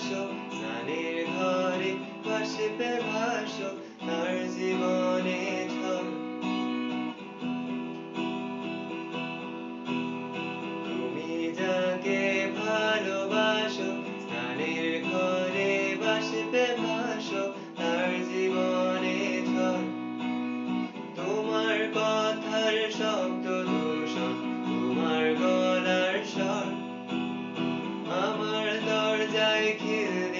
ভালোবাসো স্নানের ঘরে বাষ্পে ভাসো তার জীবনে তুমি যাকে ভালোবাসো, স্নানের ঘরে বাষ্পে ভাসো তার জীবনে তোমার কথার শব্দ जाए खिर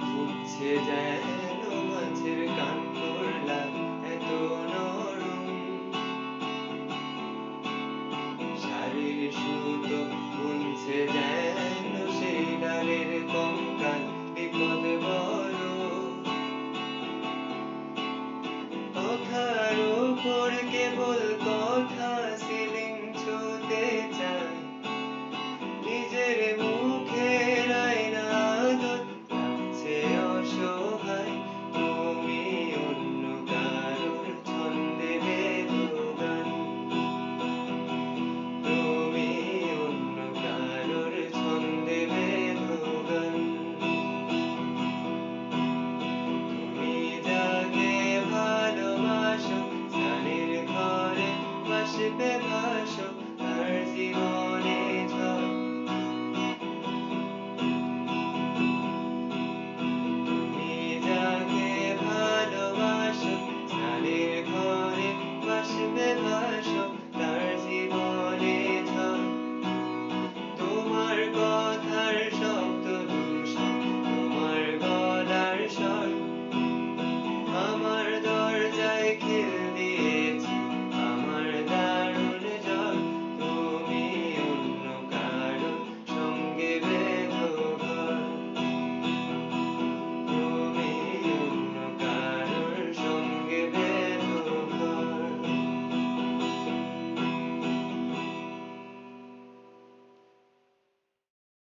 ফুটছে যেন মাছের কান্ডলা এত নরম। শাড়ির সুতো বুনছে যেন সেই ডালের কঙ্কাল, বিপদ বড়। কথার ওপর কেবল Có 受